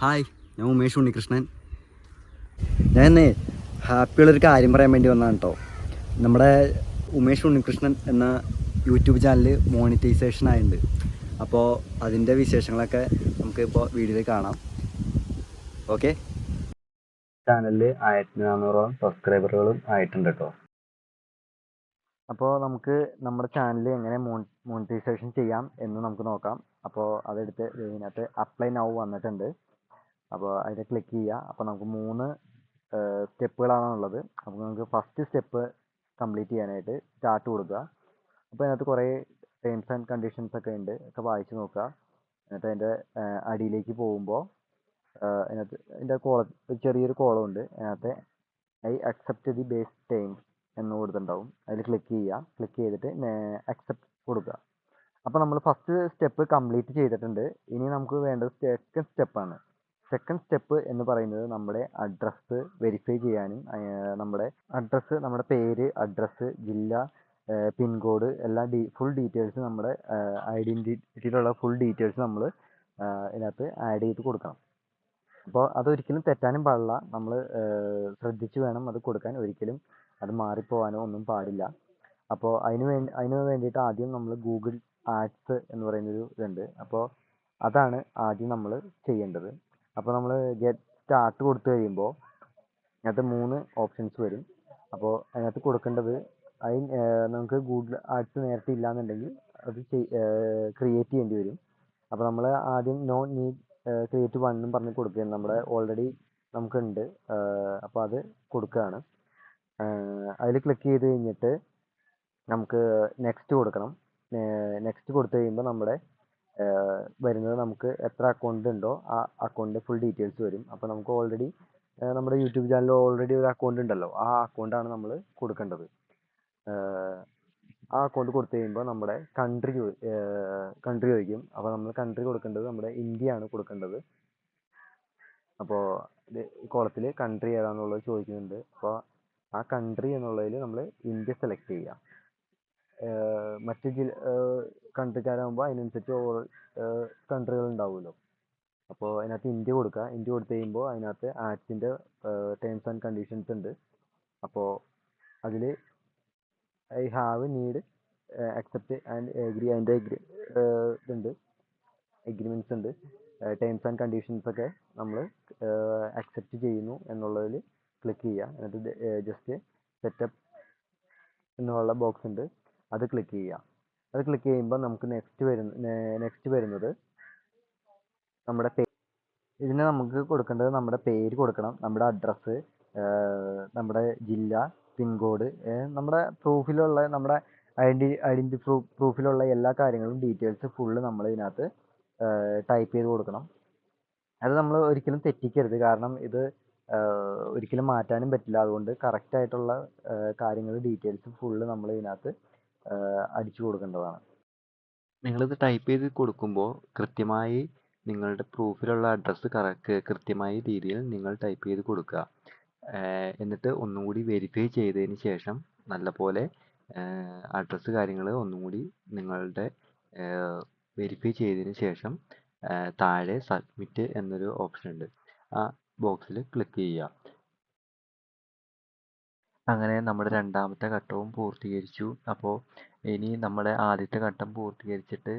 Hi ഞാൻ ഉമേഷ് ഉണ്ണികൃഷ്ണൻ. ഞാൻ ഇന്ന് ഹാപ്പിയുള്ളൊരു കാര്യം പറയാൻ വേണ്ടി വന്നതാണ് കേട്ടോ നമ്മുടെ ഉമേഷ് ഉണ്ണികൃഷ്ണൻ എന്ന യൂട്യൂബ് ചാനൽ മോണിറ്റൈസേഷൻ ആയിട്ടുണ്ട് അപ്പോൾ അതിന്റെ വിശേഷങ്ങളൊക്കെ നമുക്ക് ഇപ്പോൾ വീഡിയോയിൽ കാണാം. ഓക്കെ? ചാനലിൽ ആയിരത്തി നാനൂറോളം സബ്സ്ക്രൈബറുകളും ആയിട്ടുണ്ട് കേട്ടോ അപ്പോൾ നമുക്ക് നമ്മുടെ ചാനൽ എങ്ങനെ മോണിറ്റൈസേഷൻ ചെയ്യാം എന്ന് നമുക്ക് നോക്കാം. അപ്പോൾ അതെടുത്ത് ഇതിനകത്ത് അപ്ലൈ നൗ വന്നിട്ടുണ്ട്. അപ്പോൾ അതിൽ ക്ലിക്ക് ചെയ്യുക. അപ്പോൾ നമുക്ക് മൂന്ന് സ്റ്റെപ്പുകളാണുള്ളത്. അപ്പോൾ നമുക്ക് ഫസ്റ്റ് സ്റ്റെപ്പ് കംപ്ലീറ്റ് ചെയ്യാനായിട്ട് സ്റ്റാർട്ട് കൊടുക്കുക. അപ്പോൾ അതിനകത്ത് കുറേ ടേംസ് ആൻഡ് കണ്ടീഷൻസ് ഒക്കെ ഉണ്ട്. ഒക്കെ വായിച്ച് നോക്കുക. എന്നിട്ട് അതിന്റെ അടിയിലേക്ക് പോകുമ്പോൾ അതിനകത്ത് അതിന്റെ കോള ചെറിയൊരു കോളം ഉണ്ട്. അതിനകത്ത് I accept the base terms എന്ന് കൊടുത്തിട്ടുണ്ടാവും. അതിൽ ക്ലിക്ക് ചെയ്യുക. ക്ലിക്ക് ചെയ്തിട്ട് അക്സെപ്റ്റ് കൊടുക്കുക. അപ്പോൾ നമ്മൾ ഫസ്റ്റ് സ്റ്റെപ്പ് കംപ്ലീറ്റ് ചെയ്തിട്ടുണ്ട്. ഇനി നമുക്ക് വേണ്ടത് സെക്കൻഡ് സ്റ്റെപ്പാണ് സെക്കൻഡ് സ്റ്റെപ്പ് എന്ന് പറയുന്നത് നമ്മുടെ അഡ്രസ്സ് വെരിഫൈ ചെയ്യാനും നമ്മുടെ അഡ്രസ്സ് നമ്മുടെ പേര് അഡ്രസ്സ് ജില്ല പിൻകോഡ് എല്ലാ ഡീ ഫുൾ ഡീറ്റെയിൽസ് നമ്മുടെ ഐഡന്റിറ്റിയിലുള്ള ഫുൾ ഡീറ്റെയിൽസ് നമ്മൾ ഇതിനകത്ത് ആഡ് ചെയ്ത് കൊടുക്കണം. അപ്പോൾ അതൊരിക്കലും തെറ്റാനും പാടില്ല. നമ്മൾ ശ്രദ്ധിച്ച് വേണം അത് കൊടുക്കാൻ. ഒരിക്കലും അത് മാറിപ്പോവാനോ ഒന്നും പാടില്ല. അപ്പോൾ അതിന് വേണ്ടി അതിന് വേണ്ടിയിട്ട് ആദ്യം നമ്മൾ ഗൂഗിൾ ആഡ്സ് എന്ന് പറയുന്നൊരു ഇതുണ്ട്. അപ്പോൾ അതാണ് ആദ്യം നമ്മൾ ചെയ്യേണ്ടത്. അപ്പോൾ നമ്മൾ ഗെറ്റ് സ്റ്റാർട്ട് കൊടുത്തു കഴിയുമ്പോൾ അതിനകത്ത് മൂന്ന് ഓപ്ഷൻസ് വരും. അപ്പോൾ അതിനകത്ത് കൊടുക്കേണ്ടത് അതിന് നമുക്ക് ഗൂഗിൾ ആഡ്സ് നേരത്തെ ഇല്ലയെന്നുണ്ടെങ്കിൽ അത് ക്രിയേറ്റ് ചെയ്യേണ്ടി വരും. അപ്പോൾ നമ്മൾ ആദ്യം നോ നീഡ് ക്രിയേറ്റ് എന്നും പറഞ്ഞ് കൊടുക്കുകയാണ്. നമ്മുടെ ഓൾറെഡി നമുക്കുണ്ട്. അപ്പോൾ അത് കൊടുക്കുകയാണ്. അതിൽ ക്ലിക്ക് ചെയ്ത് കഴിഞ്ഞിട്ട് നമുക്ക് നെക്സ്റ്റ് കൊടുക്കണം. നെക്സ്റ്റ് കൊടുത്തു കഴിയുമ്പോൾ നമ്മുടെ വരുന്നത് നമുക്ക് എത്ര അക്കൗണ്ട് ഉണ്ടോ ആ അക്കൗണ്ടിന്റെ ഫുൾ ഡീറ്റെയിൽസ് വരും. അപ്പോൾ നമുക്ക് ഓൾറെഡി നമ്മുടെ യൂട്യൂബ് ചാനലിൽ ഓൾറെഡി ഒരു അക്കൗണ്ട് ഉണ്ടല്ലോ. ആ അക്കൗണ്ടാണ് നമ്മൾ കൊടുക്കേണ്ടത്. ആ അക്കൗണ്ട് കൊടുത്തു കഴിയുമ്പോൾ നമ്മുടെ കൺട്രി കൺട്രി ചോദിക്കും. അപ്പോൾ നമ്മൾ കൺട്രി കൊടുക്കേണ്ടത് നമ്മുടെ ഇന്ത്യയാണ് കൊടുക്കേണ്ടത്. അപ്പോൾ കോളത്തിൽ കൺട്രി ഏതാണെന്നുള്ളത് ചോദിക്കുന്നുണ്ട്. അപ്പോൾ ആ കൺട്രി എന്നുള്ളതിൽ നമ്മൾ ഇന്ത്യ സെലക്ട് ചെയ്യുക മറ്റ് ജില്ല കൺട്രിക്കാരാകുമ്പോൾ അതിനനുസരിച്ച് ഓരോ കൺട്രികൾ ഉണ്ടാകുമല്ലോ അപ്പോൾ അതിനകത്ത് ഇന്ത്യ കൊടുക്കുക. ഇന്ത്യ കൊടുത്തു കഴിയുമ്പോൾ അതിനകത്ത് ആക്ടിന്റെ ടേംസ് ആൻഡ് കണ്ടീഷൻസ് ഉണ്ട്. അപ്പോൾ അതിൽ I have need accept and agree അതിന്റെ എഗ്രി ഇതുണ്ട്. എഗ്രിമെന്റ്സ് ഉണ്ട്. ടേംസ് ആൻഡ് കണ്ടീഷൻസ് ഒക്കെ നമ്മൾ അക്സെപ്റ്റ് ചെയ്യുന്നു എന്നുള്ളതിൽ ക്ലിക്ക് ചെയ്യുക. എന്നിട്ട് ജസ്റ്റ് സെറ്റപ്പ് എന്നുള്ള ബോക്സ് ഉണ്ട്. അത് ക്ലിക്ക് ചെയ്യുക അത് ക്ലിക്ക് ചെയ്യുമ്പോൾ നമുക്ക് നെക്സ്റ്റ് വരുന്ന നെക്സ്റ്റ് വരുന്നത് നമ്മുടെ പേ ഇതിന് നമുക്ക് കൊടുക്കേണ്ടത് നമ്മുടെ പേര് കൊടുക്കണം. നമ്മുടെ അഡ്രസ്സ് നമ്മുടെ ജില്ല പിൻകോഡ് നമ്മുടെ പ്രൂഫിലുള്ള നമ്മുടെ ഐഡന്റി ഐഡന്റി പ്രൂഫ് പ്രൂഫിലുള്ള എല്ലാ കാര്യങ്ങളും ഡീറ്റെയിൽസ് ഫുള്ള് നമ്മൾ ഇതിനകത്ത് ടൈപ്പ് ചെയ്ത് കൊടുക്കണം. അത് നമ്മൾ ഒരിക്കലും തെറ്റിക്കരുത്. കാരണം ഇത് ഒരിക്കലും മാറ്റാനും പറ്റില്ല. അതുകൊണ്ട് കറക്റ്റായിട്ടുള്ള കാര്യങ്ങൾ ഡീറ്റെയിൽസ് ഫുള്ള് നമ്മൾ ഇതിനകത്ത് അടിച്ചു കൊടുക്കേണ്ടതാണ്. നിങ്ങളിത് ടൈപ്പ് ചെയ്ത് കൊടുക്കുമ്പോൾ കൃത്യമായി നിങ്ങളുടെ പ്രൂഫിലുള്ള അഡ്രസ്സ് കറക്റ്റ് കൃത്യമായ രീതിയിൽ നിങ്ങൾ ടൈപ്പ് ചെയ്ത് കൊടുക്കുക. എന്നിട്ട് ഒന്നും കൂടി വെരിഫൈ ചെയ്തതിന് ശേഷം നല്ലപോലെ അഡ്രസ്സ് കാര്യങ്ങൾ ഒന്നും കൂടി നിങ്ങളുടെ വെരിഫൈ ചെയ്തതിന് ശേഷം താഴെ സബ്മിറ്റ് എന്നൊരു ഓപ്ഷൻ ഉണ്ട്. ആ ബോക്സിൽ ക്ലിക്ക് ചെയ്യുക. അങ്ങനെ നമ്മുടെ രണ്ടാമത്തെ ഘട്ടവും പൂർത്തീകരിച്ചു. അപ്പോൾ ഇനി നമ്മുടെ ആദ്യത്തെ ഘട്ടം പൂർത്തീകരിച്ചിട്ട്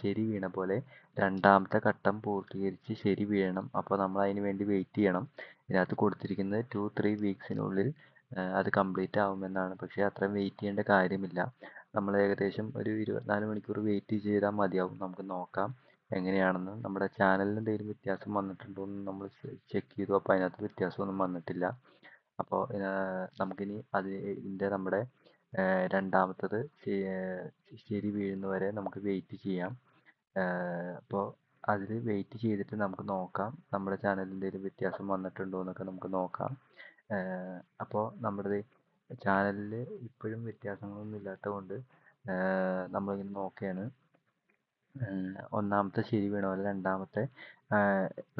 ശരി വീണ പോലെ രണ്ടാമത്തെ ഘട്ടം പൂർത്തീകരിച്ച് ശരി വീഴണം. അപ്പോൾ നമ്മൾ അതിന് വേണ്ടി വെയിറ്റ് ചെയ്യണം. ഇതിനകത്ത് കൊടുത്തിരിക്കുന്നത് ടു ത്രീ വീക്സിനുള്ളിൽ അത് കംപ്ലീറ്റ് ആവുമെന്നാണ്. പക്ഷേ അത്രയും വെയിറ്റ് ചെയ്യേണ്ട കാര്യമില്ല. നമ്മൾ ഏകദേശം ഒരു ഇരുപത്തിനാല് മണിക്കൂർ വെയിറ്റ് ചെയ്താൽ മതിയാവും. നമുക്ക് നോക്കാം എങ്ങനെയാണെന്ന്. നമ്മുടെ ചാനലിന് എന്തെങ്കിലും വ്യത്യാസം വന്നിട്ടുണ്ടോ എന്ന് നമ്മൾ ചെക്ക് ചെയ്തു. അപ്പോൾ അതിനകത്ത് വ്യത്യാസമൊന്നും വന്നിട്ടില്ല. അപ്പോൾ നമുക്കിനി അതിന്റെ നമ്മുടെ രണ്ടാമത്തത് ശരി വീഴുന്നവരെ നമുക്ക് വെയിറ്റ് ചെയ്യാം. അപ്പോൾ അതിൽ വെയിറ്റ് ചെയ്തിട്ട് നമുക്ക് നോക്കാം. നമ്മുടെ ചാനലിൽ എന്തെങ്കിലും വ്യത്യാസം വന്നിട്ടുണ്ടോ എന്നൊക്കെ നമുക്ക് നോക്കാം. അപ്പോൾ നമ്മുടെ ചാനലിൽ ഇപ്പോഴും വ്യത്യാസങ്ങളൊന്നും ഇല്ലാത്തത് കൊണ്ട് നമ്മളിങ്ങനെ നോക്കുകയാണ് ഒന്നാമത്തെ ശരി വീണ? പോലെ രണ്ടാമത്തെ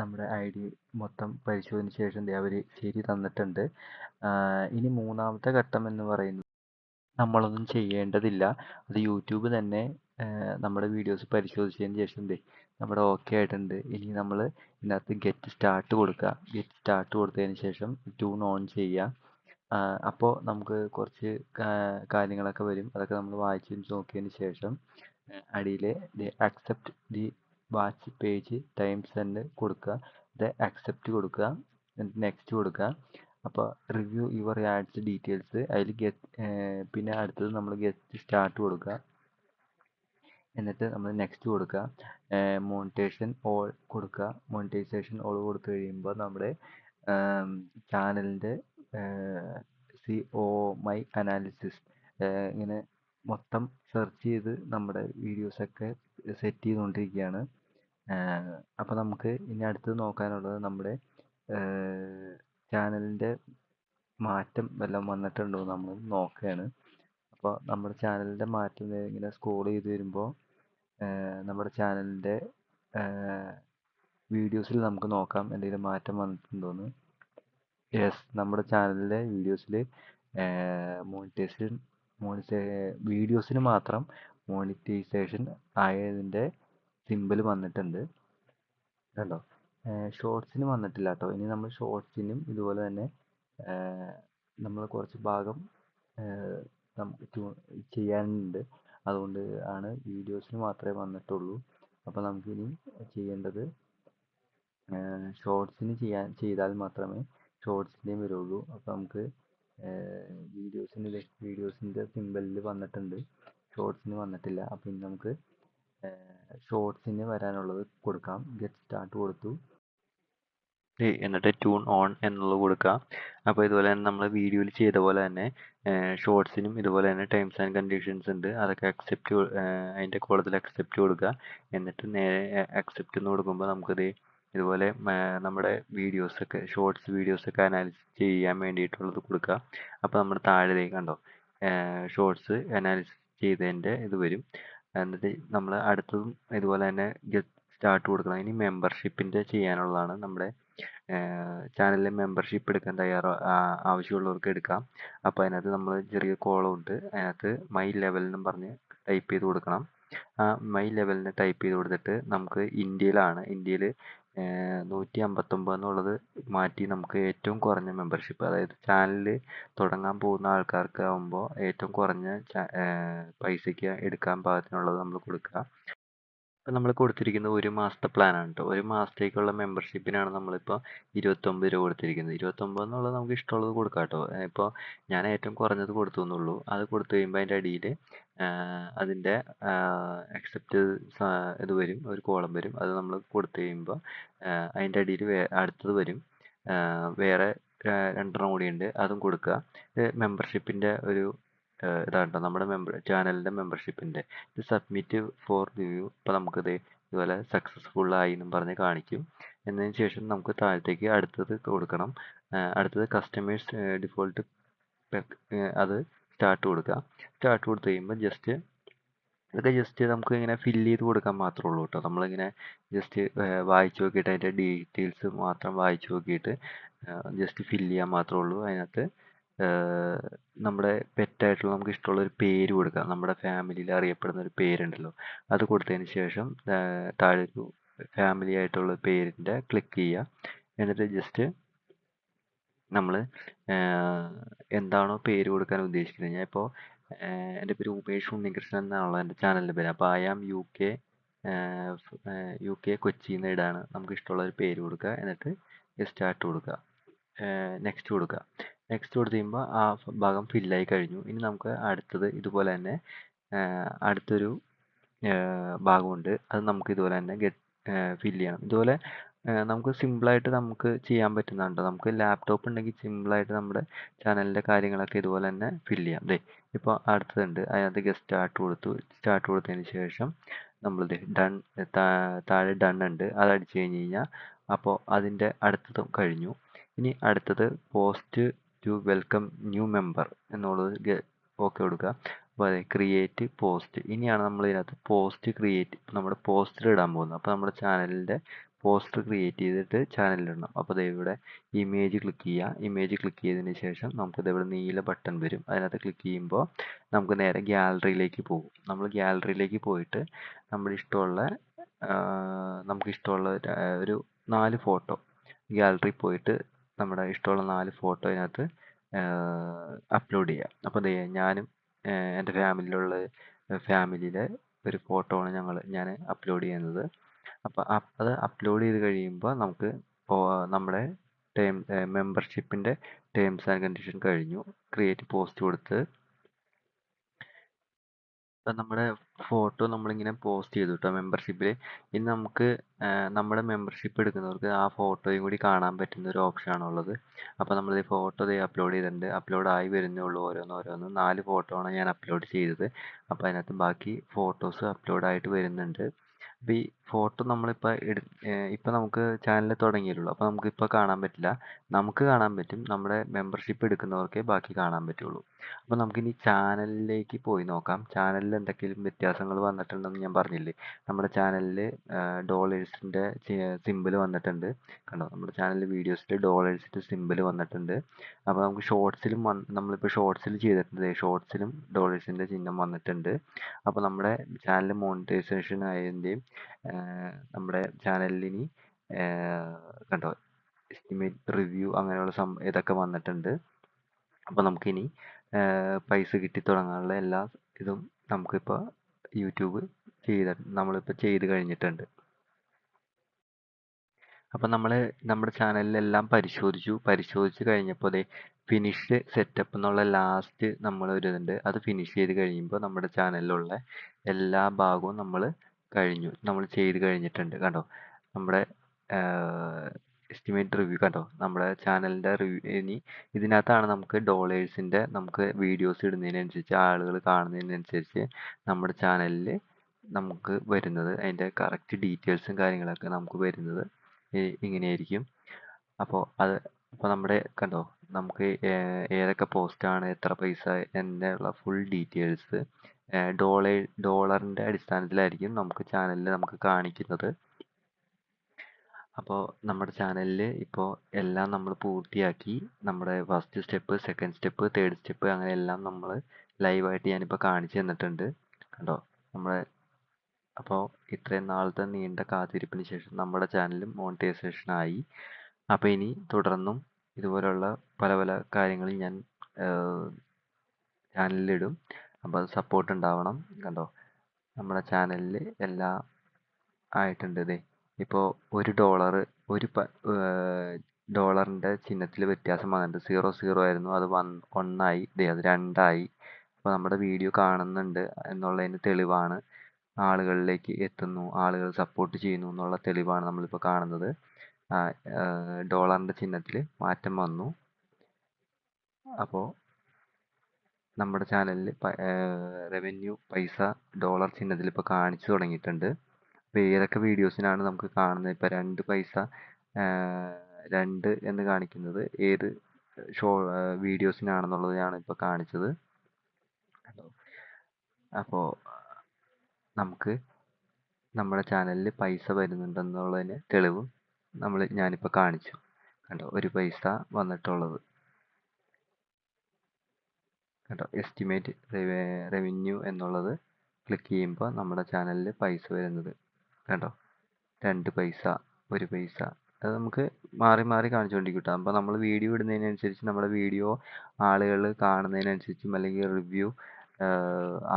നമ്മുടെ ഐ ഡി മൊത്തം പരിശോധിച്ചതിന് ശേഷം ദേ അവർ ശരി തന്നിട്ടുണ്ട്. ഇനി മൂന്നാമത്തെ ഘട്ടം എന്ന് പറയുന്നത് നമ്മളൊന്നും ചെയ്യേണ്ടതില്ല. അത് യൂട്യൂബ് തന്നെ നമ്മുടെ വീഡിയോസ് പരിശോധിച്ചതിന് ശേഷം ദേ നമ്മുടെ ഓക്കെ ആയിട്ടുണ്ട്. ഇനി നമ്മൾ ഇതിനകത്ത് ഗെറ്റ് സ്റ്റാർട്ട് കൊടുക്കുക. ഗെറ്റ് സ്റ്റാർട്ട് കൊടുത്തതിന് ശേഷം ട്യൂൺ ഓൺ ചെയ്യുക. അപ്പോൾ നമുക്ക് കുറച്ച് കാര്യങ്ങളൊക്കെ വരും. അതൊക്കെ നമ്മൾ വായിച്ചു നോക്കിയതിന് ശേഷം the accept the watch page times and കൊടുക്കുക. ഇത് അക്സെപ്റ്റ് കൊടുക്കുക. എന്നിട്ട് നെക്സ്റ്റ് കൊടുക്കുക. അപ്പോൾ റിവ്യൂ യുവർ ആഡ്സ് ഡീറ്റെയിൽസ് അതിൽ ഗെറ്റ് പിന്നെ അടുത്തത് നമ്മൾ ഗെറ്റ് സ്റ്റാർട്ട് കൊടുക്കുക. എന്നിട്ട് നമ്മൾ നെക്സ്റ്റ് കൊടുക്കുക. മോണിറ്റേഷൻ ഓൾ കൊടുക്കുക. മോണിറ്റൈസേഷൻ ഓൾ കൊടുത്തു കഴിയുമ്പോൾ നമ്മുടെ ചാനലിന്റെ സി ഒ മൈ അനാലിസിസ് ഇങ്ങനെ മൊത്തം സെർച്ച് ചെയ്ത് നമ്മുടെ വീഡിയോസൊക്കെ സെറ്റ് ചെയ്തുകൊണ്ടിരിക്കുകയാണ്. അപ്പോൾ നമുക്ക് ഇനി അടുത്തത് നോക്കാനുള്ളത് നമ്മുടെ ചാനലിന്റെ മാറ്റം വല്ലതും വന്നിട്ടുണ്ടോ നമ്മൾ നോക്കുകയാണ് അപ്പോൾ നമ്മുടെ ചാനലിന്റെ മാറ്റം ഇങ്ങനെ സ്ക്രോൾ ചെയ്ത് വരുമ്പോൾ നമ്മുടെ ചാനലിന്റെ വീഡിയോസിൽ നമുക്ക് നോക്കാം എന്തെങ്കിലും മാറ്റം വന്നിട്ടുണ്ടോയെന്ന് യെസ് നമ്മുടെ ചാനലിലെ വീഡിയോസിൽ മോണിറ്റൈസേഷൻ മോണിറ്റൈ വീഡിയോസിന് മാത്രം മോണിറ്റൈസേഷൻ ആയതിന്റെ സിമ്പിൾ വന്നിട്ടുണ്ട്. കണ്ടോ? ഷോർട്സിന് വന്നിട്ടില്ല കേട്ടോ ഇനി നമ്മൾ ഷോർട്സിനും ഇതുപോലെ തന്നെ നമ്മൾ കുറച്ച് ഭാഗം നമുക്ക് ചെയ്യാനുണ്ട്. അതുകൊണ്ട് ആണ് വീഡിയോസിന് മാത്രമേ വന്നിട്ടുള്ളൂ. അപ്പോൾ നമുക്കിനി ചെയ്യേണ്ടത് ഷോർട്സിന് ചെയ്യാൻ ചെയ്താൽ മാത്രമേ ഷോർട്സിന്റെയും വരുള്ളൂ. അപ്പോൾ നമുക്ക് വീഡിയോസിന് symbol ൽ വന്നിട്ടുണ്ട്. ഷോർട്സിന് വന്നിട്ടില്ല. അപ്പൊ ഇനി നമുക്ക് ഷോർട്സിന് വരാനുള്ളത് കൊടുക്കാം. ഗെറ്റ് സ്റ്റാർട്ട് കൊടുത്തു. എന്നിട്ട് ട്യൂൺ ഓൺ എന്നുള്ളത് കൊടുക്കുക അപ്പോൾ ഇതുപോലെ തന്നെ നമ്മൾ വീഡിയോയിൽ ചെയ്ത പോലെ തന്നെ ഷോർട്സിനും ഇതുപോലെ തന്നെ ടേംസ് ആൻഡ് കണ്ടീഷൻസ് ഉണ്ട്. അതൊക്കെ അക്സെപ്റ്റ് അതിന്റെ കോളത്തിൽ അക്സെപ്റ്റ് കൊടുക്കുക. എന്നിട്ട് നേരെ അക്സെപ്റ്റ് എന്ന് കൊടുക്കുമ്പോൾ നമുക്കിത് ഇതുപോലെ നമ്മുടെ വീഡിയോസൊക്കെ ഷോർട്സ് വീഡിയോസൊക്കെ അനാലിസിസ് ചെയ്യാൻ വേണ്ടിയിട്ടുള്ളത് കൊടുക്കുക. അപ്പോൾ നമ്മുടെ താഴേക്ക് കണ്ടോ? ഷോർട്സ് അനാലിസിസ് ചെയ്തതിന്റെ ഇത് വരും. എന്നിട്ട് നമ്മൾ അടുത്തതും ഇതുപോലെ തന്നെ ഗെറ്റ് സ്റ്റാർട്ട് കൊടുക്കണം. ഇനി മെമ്പർഷിപ്പിന്റെ ചെയ്യാനുള്ളതാണ് നമ്മുടെ ചാനലിൽ മെമ്പർഷിപ്പ് എടുക്കാൻ തയ്യാറോ ആവശ്യമുള്ളവർക്ക് എടുക്കാം. അപ്പോൾ അതിനകത്ത് നമ്മൾ ചെറിയ കോളം ഉണ്ട്. അതിനകത്ത് മൈ ലെവൽ എന്നും പറഞ്ഞ് ടൈപ്പ് ചെയ്ത് കൊടുക്കണം. ആ മൈ ലെവലിന് ടൈപ്പ് ചെയ്ത് കൊടുത്തിട്ട് നമുക്ക് ഇന്ത്യയിലാണ്. ഇന്ത്യയിൽ നൂറ്റി അമ്പത്തൊമ്പത് എന്നുള്ളത് മാറ്റി നമുക്ക് ഏറ്റവും കുറഞ്ഞ മെമ്പർഷിപ്പ് അതായത് ചാനൽ തുടങ്ങാൻ പോകുന്ന ആൾക്കാർക്ക് ആകുമ്പോൾ ഏറ്റവും കുറഞ്ഞ പൈസയ്ക്ക് എടുക്കാൻ പാകത്തിനുള്ളത് നമ്മൾ കൊടുക്കുക. ഇപ്പം നമ്മൾ കൊടുത്തിരിക്കുന്നത് ഒരു മാസത്തെ പ്ലാനാണ് കേട്ടോ ഒരു മാസത്തേക്കുള്ള മെമ്പർഷിപ്പിനാണ് നമ്മളിപ്പോൾ ഇരുപത്തൊമ്പത് രൂപ കൊടുത്തിരിക്കുന്നത്. ഇരുപത്തൊമ്പത് എന്നുള്ളത് നമുക്ക് ഇഷ്ടമുള്ളത് കൊടുക്കാം കേട്ടോ ഇപ്പോൾ ഞാൻ ഏറ്റവും കുറഞ്ഞത് കൊടുത്തു എന്നുള്ളൂ. അത് കൊടുത്തു കഴിയുമ്പോൾ അതിന്റെ അടിയിൽ അതിന്റെ അക്സെപ്റ്റ് ഇത് വരും. ഒരു കോളം വരും. അത് നമ്മൾ കൊടുത്തു കഴിയുമ്പോൾ അതിന്റെ അടിയിൽ അടുത്തത് വരും. വേറെ രണ്ടെണ്ണം കൂടിയുണ്ട് അതും കൊടുക്കുക. ഇത് മെമ്പർഷിപ്പിന്റെ ഒരു ഇതാണ് കേട്ടോ നമ്മുടെ മെമ്പർ ചാനലിന്റെ മെമ്പർഷിപ്പിന്റെ ഇത് സബ്മിറ്റ് ഫോർ റിവ്യൂ ഇപ്പോൾ നമുക്കിത് ഇതുപോലെ സക്സസ്ഫുൾ ആയി എന്നും പറഞ്ഞ് കാണിക്കും. എന്നതിന് ശേഷം നമുക്ക് താഴത്തേക്ക് അടുത്തത് കൊടുക്കണം. അടുത്തത് കസ്റ്റമേഴ്സ് ഡിഫോൾട്ട് അത് സ്റ്റാർട്ട് കൊടുക്കുക. സ്റ്റാർട്ട് കൊടുത്തു കഴിയുമ്പോൾ ജസ്റ്റ് ഇതൊക്കെ ജസ്റ്റ് നമുക്ക് ഇങ്ങനെ ഫില്ല് ചെയ്ത് കൊടുക്കാൻ മാത്രമേ ഉള്ളൂ കേട്ടോ നമ്മളിങ്ങനെ ജസ്റ്റ് വായിച്ചു നോക്കിയിട്ട് അതിന്റെ ഡീറ്റെയിൽസ് മാത്രം വായിച്ചു നോക്കിയിട്ട് ജസ്റ്റ് ഫില്ല് ചെയ്യാൻ മാത്രമേ ഉള്ളൂ. അതിനകത്ത് നമ്മുടെ പെറ്റായിട്ടുള്ള നമുക്ക് ഇഷ്ടമുള്ള ഒരു പേര് കൊടുക്കുക നമ്മുടെ ഫാമിലിയിൽ അറിയപ്പെടുന്ന ഒരു പേരുണ്ടല്ലോ. അത് കൊടുത്തതിന് ശേഷം താഴെ ഒരു ഫാമിലി ആയിട്ടുള്ള പേരിന്റെ ക്ലിക്ക് ചെയ്യുക. എന്നിട്ട് ജസ്റ്റ് നമ്മൾ എന്താണോ പേര് കൊടുക്കാൻ ഉദ്ദേശിക്കുന്നത്. ഞാൻ ഇപ്പോൾ എന്റെ പേര് ഉപേഷ് ഉണ്ണികൃഷ്ണൻ എന്നാണല്ലോ എന്റെ ചാനലിന്റെ പേര്. അപ്പോൾ I am U K U K Kochi എന്നിടാണ് നമുക്ക് ഇഷ്ടമുള്ള ഒരു പേര് കൊടുക്കുക. എന്നിട്ട് സ്റ്റാർട്ട് കൊടുക്കുക. നെക്സ്റ്റ് കൊടുക്കുക. നെക്സ്റ്റ് കൊടുത്ത് കഴിയുമ്പോൾ ആ ഭാഗം ഫില്ലായി കഴിഞ്ഞു. ഇനി നമുക്ക് അടുത്തത് ഇതുപോലെ തന്നെ അടുത്തൊരു ഭാഗമുണ്ട്. അത് നമുക്ക് ഇതുപോലെ തന്നെ ഗെറ്റ് ഫില്ല് ചെയ്യണം. ഇതുപോലെ നമുക്ക് സിമ്പിളായിട്ട് നമുക്ക് ചെയ്യാൻ പറ്റുന്നതാണ് നമുക്ക് ലാപ്ടോപ്പ് ഉണ്ടെങ്കിൽ സിമ്പിളായിട്ട് നമ്മുടെ ചാനലിന്റെ കാര്യങ്ങളൊക്കെ ഇതുപോലെ തന്നെ ഫില്ല് ചെയ്യാം. ദേ ഇപ്പോൾ അടുത്തതുണ്ട്. അതിനകത്ത് ഗെറ്റ് സ്റ്റാർട്ട് കൊടുത്തു. സ്റ്റാർട്ട് കൊടുത്തതിന് ശേഷം നമ്മൾ ദേ ഡൺ താഴെ ഡൺ ഉണ്ട്. അത് അടിച്ചു കഴിഞ്ഞ് കഴിഞ്ഞാൽ അപ്പോൾ അതിന്റെ അടുത്തതും കഴിഞ്ഞു. ഇനി അടുത്തത് post to welcome new member എന്നുള്ളത് ഓക്കെ കൊടുക്കുക അപ്പോൾ അതെ ക്രിയേറ്റ് പോസ്റ്റ് ഇനിയാണ് നമ്മൾ ഇതിനകത്ത് പോസ്റ്റ് ക്രിയേറ്റ് നമ്മുടെ പോസ്റ്റർ ഇടാൻ പോകുന്നത്. അപ്പോൾ നമ്മുടെ ചാനലിന്റെ പോസ്റ്റർ ക്രിയേറ്റ് ചെയ്തിട്ട് ചാനലിലിടണം അപ്പോൾ ദേ ഇവിടെ ഇമേജ് ക്ലിക്ക് ചെയ്യുക ഇമേജ് ക്ലിക്ക് ചെയ്തതിന് ശേഷം നമുക്ക് ഇവിടെ നീല ബട്ടൺ വരും. അതിനകത്ത് ക്ലിക്ക് ചെയ്യുമ്പോൾ നമുക്ക് നേരെ ഗ്യാലറിയിലേക്ക് പോകും. നമ്മൾ ഗ്യാലറിയിലേക്ക് പോയിട്ട് നമ്മുടെ ഇഷ്ടമുള്ള നമുക്ക് ഇഷ്ടമുള്ള ഒരു നാല് ഫോട്ടോ ഗാലറി പോയിട്ട് നമ്മുടെ ഇഷ്ടമുള്ള നാല് ഫോട്ടോ അതിനകത്ത് അപ്ലോഡ് ചെയ്യാം. അപ്പോൾ ദേ ഞാനും എന്റെ ഫാമിലിയിലുള്ള ഫാമിലിയിലെ ഒരു ഫോട്ടോ ആണ് ഞങ്ങൾ ഞാൻ അപ്ലോഡ് ചെയ്യുന്നത്. അപ്പോൾ അത് അപ്ലോഡ് ചെയ്ത് കഴിയുമ്പോൾ നമുക്ക് നമ്മുടെ ടേം മെമ്പർഷിപ്പിന്റെ ടേംസ് ആൻഡ് കണ്ടീഷൻ കഴിഞ്ഞു. ക്രിയേറ്റ് പോസ്റ്റ് കൊടുത്ത് നമ്മുടെ ഫോട്ടോ നമ്മളിങ്ങനെ പോസ്റ്റ് ചെയ്തു കേട്ടോ മെമ്പർഷിപ്പിൽ ഇനി നമുക്ക് നമ്മുടെ മെമ്പർഷിപ്പ് എടുക്കുന്നവർക്ക് ആ ഫോട്ടോയും കൂടി കാണാൻ പറ്റുന്ന ഒരു ഓപ്ഷനാണുള്ളത്. അപ്പോൾ നമ്മൾ ഈ ഫോട്ടോ ദേ അപ്ലോഡ് ചെയ്തിട്ടുണ്ട്. അപ്ലോഡ് ആയി വരുന്നേ ഉള്ളൂ ഓരോന്ന് ഓരോന്ന്. നാല് ഫോട്ടോ ആണ് ഞാൻ അപ്ലോഡ് ചെയ്തത്. അപ്പോൾ അതിനകത്ത് ബാക്കി ഫോട്ടോസ് അപ്ലോഡ് ആയിട്ട് വരുന്നുണ്ട്. അപ്പോൾ ഈ ഫോട്ടോ നമ്മളിപ്പോൾ എടു ഇപ്പം നമുക്ക് ചാനൽ തുടങ്ങിയിട്ടുള്ളൂ. അപ്പോൾ നമുക്ക് നമുക്കിപ്പോൾ കാണാൻ പറ്റില്ല. നമുക്ക് കാണാൻ പറ്റും. നമ്മുടെ മെമ്പർഷിപ്പ് എടുക്കുന്നവർക്കേ ബാക്കി കാണാൻ പറ്റുള്ളൂ. അപ്പോൾ നമുക്കിനി ചാനലിലേക്ക് പോയി നോക്കാം. ചാനലിൽ എന്തെങ്കിലും വ്യത്യാസങ്ങൾ വന്നിട്ടുണ്ടെന്ന് ഞാൻ പറഞ്ഞില്ലേ? നമ്മുടെ ചാനലിൽ ഡോളേഴ്സിന്റെ സിമ്പിൾ വന്നിട്ടുണ്ട്. കണ്ടോ? നമ്മുടെ ചാനലിൽ വീഡിയോസിൽ ഡോളേഴ്സിന്റെ സിമ്പിൾ വന്നിട്ടുണ്ട്. അപ്പോൾ നമുക്ക് ഷോർട്സിലും വന്ന് നമ്മളിപ്പോൾ ഷോർട്സിൽ ചെയ്തിട്ടുണ്ട്. ഷോർട്സിലും ഡോളേഴ്സിന്റെ ചിഹ്നം വന്നിട്ടുണ്ട്. അപ്പോൾ നമ്മുടെ ചാനൽ മോണിറ്റൈസേഷൻ ആയതിന്റെയും നമ്മുടെ ചാനലിൽ ഇനി കണ്ടോ? എസ്റ്റിമേറ്റ് റിവ്യൂ അങ്ങനെയുള്ള സം ഇതൊക്കെ വന്നിട്ടുണ്ട്. അപ്പോൾ നമുക്കിനി പൈസ കിട്ടി തുടങ്ങാനുള്ള എല്ലാ ഇതും നമുക്കിപ്പോൾ യൂട്യൂബ് ചെയ്ത നമ്മളിപ്പോൾ ചെയ്ത് കഴിഞ്ഞിട്ടുണ്ട്. അപ്പോൾ നമ്മൾ നമ്മുടെ ചാനലിലെല്ലാം പരിശോധിച്ചു. പരിശോധിച്ച് കഴിഞ്ഞപ്പോൾ ദേ ഫിനിഷ് സെറ്റപ്പ് എന്നുള്ള ലാസ്റ്റ് നമ്മൾ ഒരു ഇതുണ്ട് അത് ഫിനിഷ് ചെയ്ത് കഴിയുമ്പോൾ നമ്മുടെ ചാനലിലുള്ള എല്ലാ ഭാഗവും നമ്മൾ കഴിഞ്ഞു. നമ്മൾ ചെയ്ത് കഴിഞ്ഞിട്ടുണ്ട്. കണ്ടോ? നമ്മുടെ എസ്റ്റിമേറ്റ് റിവ്യൂ കണ്ടോ? നമ്മുടെ ചാനലിന്റെ റിവ്യൂ ഇനി ഇതിനകത്താണ് നമുക്ക് ഡോളേഴ്സിന്റെ നമുക്ക് വീഡിയോസ് ഇടുന്നതിനനുസരിച്ച് ആളുകൾ കാണുന്നതിനനുസരിച്ച് നമ്മുടെ ചാനലിൽ നമുക്ക് വരുന്നത് അതിന്റെ കറക്റ്റ് ഡീറ്റെയിൽസും കാര്യങ്ങളൊക്കെ നമുക്ക് വരുന്നത് ഇങ്ങനെയായിരിക്കും. അപ്പോൾ അത് അപ്പോൾ നമ്മുടെ കണ്ടോ? നമുക്ക് ഏതൊക്കെ പോസ്റ്റാണ് എത്ര പൈസ എന്നുള്ള ഫുൾ ഡീറ്റെയിൽസ് ഡോളേ ഡോളറിന്റെ അടിസ്ഥാനത്തിലായിരിക്കും നമുക്ക് ചാനലിൽ നമുക്ക് കാണിക്കുന്നത്. അപ്പോൾ നമ്മുടെ ചാനലിൽ ഇപ്പോൾ എല്ലാം നമ്മൾ പൂർത്തിയാക്കി. നമ്മുടെ first step second step third step അങ്ങനെ എല്ലാം നമ്മൾ ലൈവായിട്ട് ഞാനിപ്പോൾ കാണിച്ചു തന്നിട്ടുണ്ട്. കണ്ടോ? നമ്മുടെ അപ്പോൾ ഇത്രയും നാളത്തെ നീണ്ട കാത്തിരിപ്പിന് ശേഷം നമ്മുടെ ചാനലും മോണിറ്റൈസേഷൻ ആയി. അപ്പോൾ ഇനി തുടർന്നും ഇതുപോലുള്ള പല പല കാര്യങ്ങളും ഞാൻ ചാനലിലിടും അപ്പോൾ അത് സപ്പോർട്ട് ഉണ്ടാവണം. കണ്ടോ? നമ്മുടെ ചാനലിൽ എല്ലാ ആയിട്ടുണ്ട് ഇതേ ഇപ്പോൾ ഒരു ഡോളർ ഒരു ഡോളറിന്റെ ചിഹ്നത്തിൽ വ്യത്യാസം വന്നിട്ടുണ്ട്. സീറോ സീറോ ആയിരുന്നു. അത് വൺ ഒന്നായി. ദേ അത് രണ്ടായി. അപ്പോൾ നമ്മുടെ വീഡിയോ കാണുന്നുണ്ട് എന്നുള്ളതിന് തെളിവാണ് ആളുകളിലേക്ക് എത്തുന്നു ആളുകൾ സപ്പോർട്ട് ചെയ്യുന്നു എന്നുള്ള തെളിവാണ് നമ്മളിപ്പോൾ കാണുന്നത്. ഡോളറിന്റെ ചിഹ്നത്തിൽ മാറ്റം വന്നു. അപ്പോൾ നമ്മുടെ ചാനലിൽ റവന്യൂ പൈസ ഡോളർ ചിഹ്നത്തിൽ ഇപ്പോൾ കാണിച്ചു തുടങ്ങിയിട്ടുണ്ട്. അപ്പോൾ ഏതൊക്കെ വീഡിയോസിനാണ് നമുക്ക് കാണുന്നത്? ഇപ്പോൾ രണ്ട് പൈസ രണ്ട് എന്ന് കാണിക്കുന്നത് ഏത് ഷോ വീഡിയോസിനാണെന്നുള്ളതാണ് ഇപ്പോൾ കാണിച്ചത്. അപ്പോൾ നമുക്ക് നമ്മുടെ ചാനലിൽ പൈസ വരുന്നുണ്ടെന്നുള്ളതിന് തെളിവ് നമ്മൾ ഞാനിപ്പോൾ കാണിച്ചു. കണ്ടോ? ഒരു പൈസ വന്നിട്ടുള്ളത്. കണ്ടോ എസ്റ്റിമേറ്റ് റവന്യൂ എന്നുള്ളത് ക്ലിക്ക് ചെയ്യുമ്പോൾ നമ്മുടെ ചാനലിൽ പൈസ വരുന്നത് കേട്ടോ. രണ്ട് പൈസ ഒരു പൈസ. അത് നമുക്ക് മാറി മാറി കാണിച്ചുകൊണ്ടിരിക്കും കേട്ടോ അപ്പോൾ നമ്മൾ വീഡിയോ ഇടുന്നതിനനുസരിച്ച് നമ്മുടെ വീഡിയോ ആളുകൾ കാണുന്നതിനനുസരിച്ചും അല്ലെങ്കിൽ റിവ്യൂ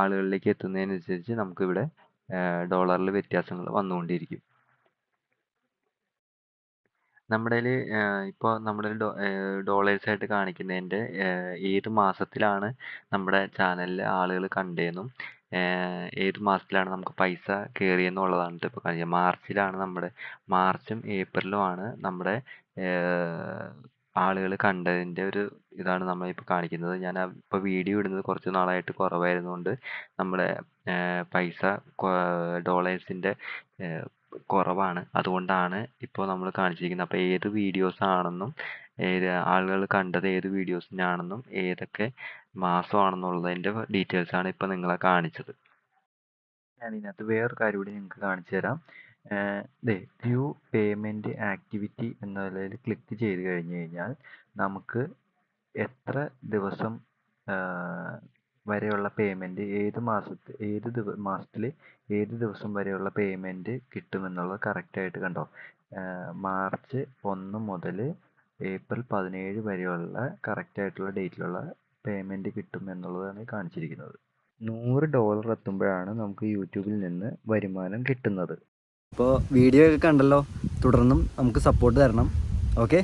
ആളുകളിലേക്ക് എത്തുന്നതിനനുസരിച്ച് നമുക്കിവിടെ ഡോളറിൽ വ്യത്യാസങ്ങൾ വന്നുകൊണ്ടിരിക്കും. നമ്മുടെ ഇപ്പോൾ നമ്മുടെ ഡോളേഴ്സ് ആയിട്ട് കാണിക്കുന്നതിന്റെ ഏത് മാസത്തിലാണ് നമ്മുടെ ചാനലിൽ ആളുകൾ കണ്ടതെന്നും ഏത് മാസത്തിലാണ് നമുക്ക് പൈസ കയറിയെന്നുള്ളതാണ് ഇപ്പോൾ കാണിക്കുക മാർച്ചിലാണ് നമ്മുടെ മാർച്ചും ഏപ്രിലും ആണ് നമ്മുടെ ആളുകൾ കണ്ടതിന്റെ ഒരു ഇതാണ് നമ്മളിപ്പോൾ കാണിക്കുന്നത്. ഞാൻ ഇപ്പോൾ വീഡിയോ ഇടുന്നത് കുറച്ച് നാളായിട്ട് കുറവായിരുന്നുകൊണ്ട് നമ്മുടെ പൈസ ഡോളേഴ്സിന്റെ കുറവാണ്. അതുകൊണ്ടാണ് ഇപ്പോൾ നമ്മൾ കാണിച്ചിരിക്കുന്നത്. അപ്പോൾ ഏത് വീഡിയോസ് ആണെന്നും ഏത് ആളുകൾ കണ്ടത് ഏത് വീഡിയോസിനാണെന്നും ഏതൊക്കെ മാസമാണെന്നുള്ളതിന്റെ ആണ് ഇപ്പോൾ നിങ്ങളെ കാണിച്ചത്. ഞാൻ ഇതിനകത്ത് വേറൊരു കാര്യം കൂടി നിങ്ങൾക്ക് കാണിച്ചു തരാം. ദേ വ്യൂ പേയ്മെന്റ് ആക്ടിവിറ്റി എന്നതിൽ ക്ലിക്ക് ചെയ്ത് കഴിഞ്ഞ് കഴിഞ്ഞാൽ നമുക്ക് എത്ര ദിവസം വരെയുള്ള പേയ്മെന്റ് ഏത് മാസത്തെ ഏത് ദിവ മാസത്തിൽ ഏത് ദിവസം വരെയുള്ള പേയ്മെന്റ് കിട്ടുമെന്നുള്ളത് കറക്റ്റായിട്ട് കണ്ടോ? മാർച്ച് ഒന്ന് മുതൽ ഏപ്രിൽ പതിനേഴ് വരെയുള്ള കറക്റ്റായിട്ടുള്ള ഡേറ്റിലുള്ള പേയ്മെന്റ് കിട്ടുമെന്നുള്ളതാണ് കാണിച്ചിരിക്കുന്നത്. നൂറ് ഡോളർ എത്തുമ്പോഴാണ് നമുക്ക് യൂട്യൂബിൽ നിന്ന് വരുമാനം കിട്ടുന്നത്. അപ്പോൾ വീഡിയോ ഒക്കെ കണ്ടല്ലോ? തുടർന്നും നമുക്ക് സപ്പോർട്ട് തരണം. ഓക്കെ